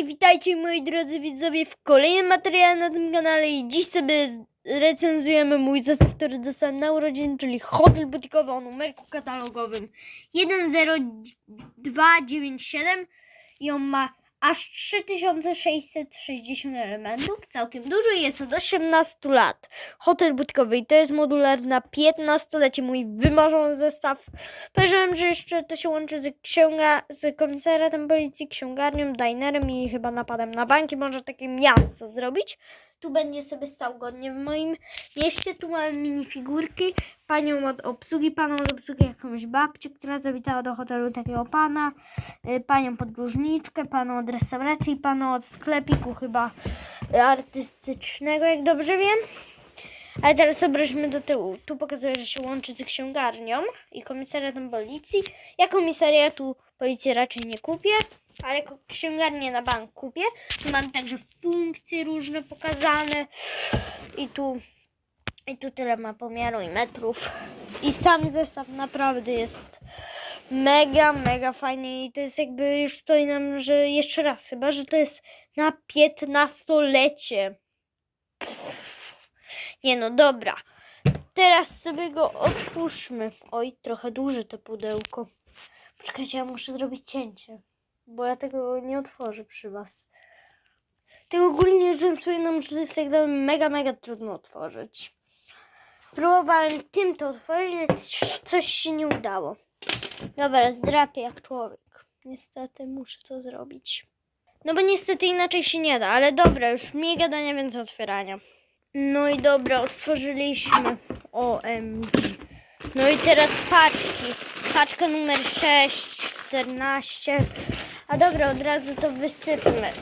Hej, witajcie moi drodzy widzowie w kolejnym materiale na tym kanale i dziś sobie recenzujemy mój zestaw, który dostałem na urodziny, czyli hotel butikowy o numerku katalogowym 10297 i on ma aż 3660 elementów, całkiem dużo jest od 18 lat. Hotel butikowy i to jest modular na 15-lecie, mój wymarzony zestaw. Powiedziałem, że jeszcze to się łączy z księga, z komisariatem policji, księgarnią, dinerem i chyba napadem na banki. Może takie miasto zrobić. Tu będzie sobie stał godnie w moim mieście. Tu mamy minifigurki, panią od obsługi, paną od obsługi, jakąś babcię, która zawitała do hotelu takiego pana, y, panią podróżniczkę, panu od restauracji, panu od sklepiku chyba artystycznego, jak dobrze wiem. Ale teraz obróćmy do tyłu. Tu pokazuje, że się łączy z księgarnią i komisariatem policji. Ja komisariatu policji raczej nie kupię, ale księgarnię na bank kupię. Tu mam także funkcje różne pokazane i tu, i tu tyle ma pomiaru i metrów. I sam zestaw naprawdę jest mega, mega fajny i to jest jakby, już wspominam, że jeszcze raz chyba, że to jest na 15-lecie. Nie no, dobra. Teraz sobie go otwórzmy. Oj, trochę duże to pudełko. Poczekajcie, ja muszę zrobić cięcie. Bo ja tego nie otworzę przy was. Tego ogólnie rzecz nam, że jest jak gdyby mega, mega trudno otworzyć. Próbowałem tym to otworzyć, ale coś się nie udało. Dobra, zdrapię jak człowiek. Niestety muszę to zrobić. No bo niestety inaczej się nie da, ale dobra, już mniej gadania, więcej otwierania. No i dobra, otworzyliśmy. OMG. No i teraz paczki. Paczka numer 6, 14. A dobra, od razu to wysypmy.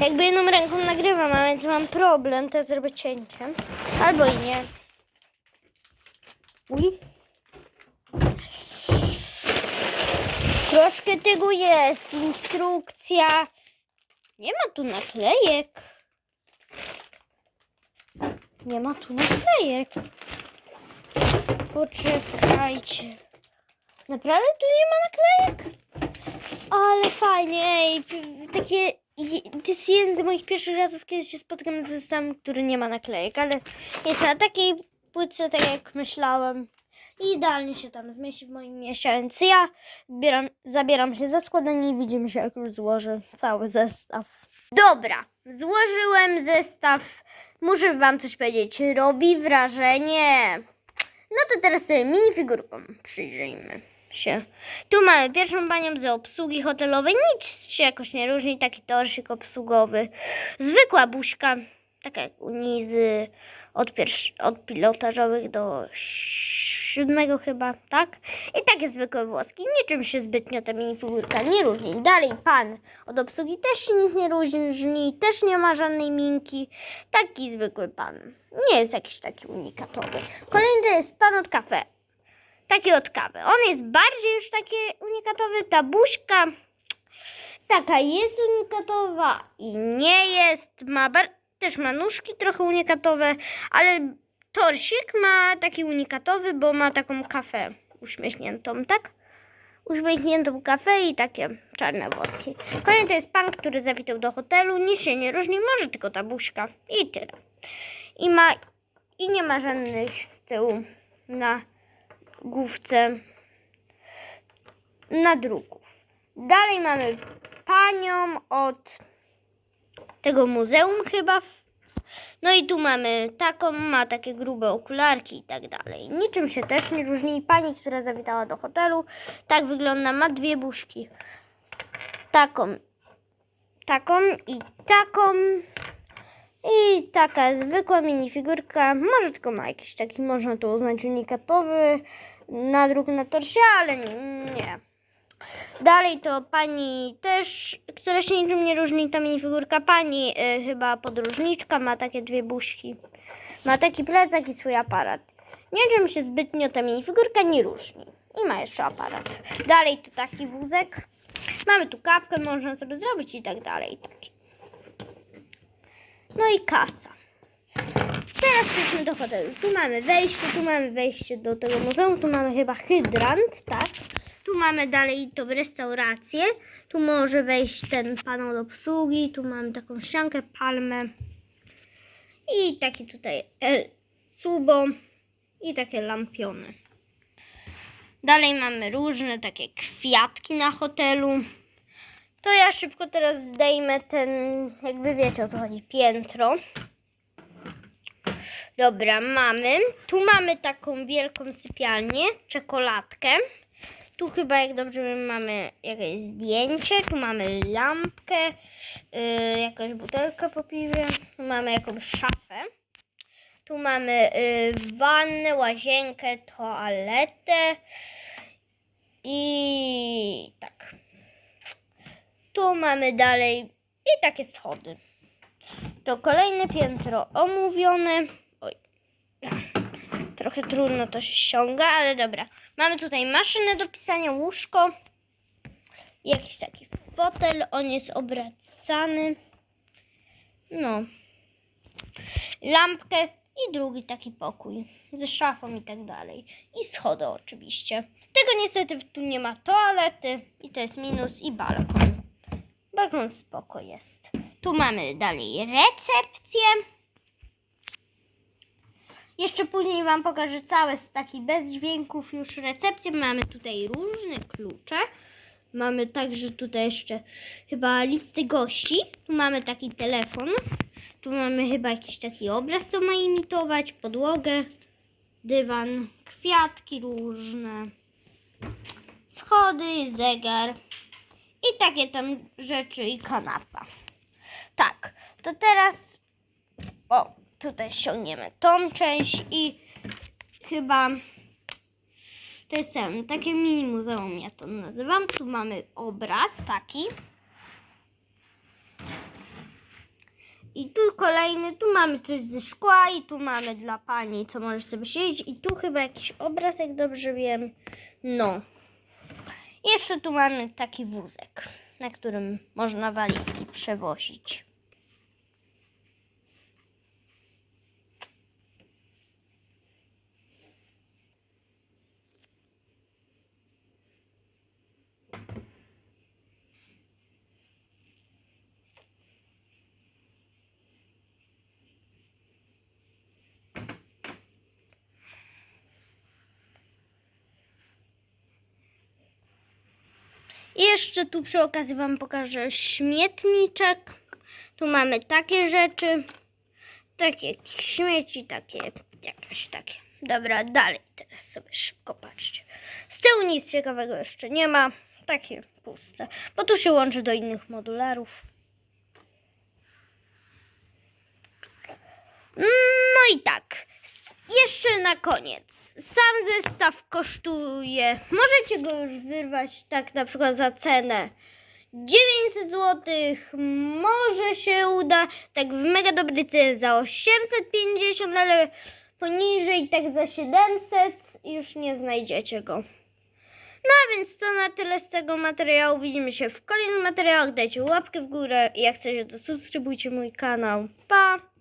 Jakby jedną ręką nagrywam, a więc mam problem, to zrobię cięciem. Albo i nie. Uj. Troszkę tego jest. Instrukcja. Nie ma tu naklejek. Nie ma tu naklejek. Poczekajcie. Naprawdę tu nie ma naklejek? Ale fajnie, ej, takie, to jest jeden z moich pierwszych razów, kiedy się spotykam z zestawem, który nie ma naklejek, ale jest na takiej płytce, tak jak myślałem. I idealnie się tam zmieści w moim mieście, więc ja bieram, zabieram się za składanie i widzimy się, jak już złożę cały zestaw. Dobra, złożyłem zestaw. Muszę wam coś powiedzieć, robi wrażenie. No to teraz sobie minifigurką przyjrzyjmy się. Tu mamy pierwszą panią z obsługi hotelowej. Nic się jakoś nie różni, taki torsik obsługowy. Zwykła buźka, taka jak u Nizy, od, od pilotażowych do siódmego chyba, tak? I takie zwykłe włoski. Niczym się zbytnio ta minifigurka nie różni. Dalej pan od obsługi też się nic nie różni, też nie ma żadnej minki. Taki zwykły pan. Nie jest jakiś taki unikatowy. Kolejny jest pan od kafe. Taki od kawy. On jest bardziej już taki unikatowy. Ta buźka taka jest unikatowa i nie jest. Ma też ma nóżki trochę unikatowe, ale torsik ma taki unikatowy, bo ma taką kafę uśmiechniętą, tak? Uśmiechniętą kafę i takie czarne włoski. Kolejny to jest pan, który zawitał do hotelu. Nic się nie różni, może tylko ta buźka i tyle. I ma i nie ma żadnych z tyłu na główce nadruków. Dalej mamy panią od tego muzeum chyba. No i tu mamy taką, ma takie grube okularki i tak dalej. Niczym się też nie różni. Pani, która zawitała do hotelu, tak wygląda, ma dwie buźki. Taką, taką i taką. I taka zwykła minifigurka, może tylko ma jakiś taki, można to uznać unikatowy nadruk na torsie, ale nie. Dalej to pani też, która się niczym nie różni, ta minifigurka, pani y, chyba podróżniczka, ma takie dwie buźki. Ma taki plecak i swój aparat. Niczym się zbytnio ta minifigurka nie różni. I ma jeszcze aparat. Dalej to taki wózek. Mamy tu kawkę, można sobie zrobić i tak dalej. No i kasa. Teraz przejdźmy do hotelu. Tu mamy wejście, tu mamy wejście do tego muzeum, tu mamy chyba hydrant, tak? Tu mamy dalej tą restaurację. Tu może wejść ten pan od obsługi. Tu mamy taką ściankę, palmę. I takie tutaj El Subo. I takie lampiony. Dalej mamy różne takie kwiatki na hotelu. To ja szybko teraz zdejmę ten, jakby wiecie o co chodzi, piętro. Dobra, mamy. Tu mamy taką wielką sypialnię, czekoladkę. Tu chyba, jak dobrze wiem, mamy jakieś zdjęcie. Tu mamy lampkę, yy, jakąś butelkę po piwie. Tu mamy jakąś szafę. Tu mamy yy, wannę, łazienkę, toaletę. I tak. Tu mamy dalej i takie schody. To kolejne piętro omówione. Trochę trudno to się ściąga, ale dobra. Mamy tutaj maszynę do pisania, łóżko. Jakiś taki fotel, on jest obracany. No. Lampkę i drugi taki pokój ze szafą i tak dalej. I schody oczywiście. Tego niestety tu nie ma toalety i to jest minus i balkon. Balkon spoko jest. Tu mamy dalej recepcję. Jeszcze później Wam pokażę całe z bez dźwięków już recepcję. Mamy tutaj różne klucze. Mamy także tutaj jeszcze chyba listy gości. Tu mamy taki telefon. Tu mamy chyba jakiś taki obraz, co ma imitować. Podłogę, dywan, kwiatki różne, schody, zegar i takie tam rzeczy i kanapa. Tak, to teraz o, tutaj ściągniemy tą część i chyba to jest ten, takie mini muzeum ja to nazywam. Tu mamy obraz taki. I tu kolejny, tu mamy coś ze szkła i tu mamy dla pani, co możesz sobie siedzieć. I tu chyba jakiś obraz, jak dobrze wiem. No. Jeszcze tu mamy taki wózek, na którym można walizki przewozić. I jeszcze tu przy okazji Wam pokażę śmietniczek. Tu mamy takie rzeczy. Takie śmieci, takie jakieś takie. Dobra, dalej teraz sobie szybko patrzcie. Z tyłu nic ciekawego jeszcze nie ma. Takie puste. Bo tu się łączy do innych modularów. No i tak. Na koniec. Sam zestaw kosztuje. Możecie go już wyrwać tak na przykład za cenę 900 zł. Może się uda tak w mega dobrej cenie za 850, ale poniżej tak za 700 już nie znajdziecie go. No a więc to na tyle z tego materiału. Widzimy się w kolejnych materiałach. Dajcie łapkę w górę. Jak chcecie, to subskrybujcie mój kanał. Pa!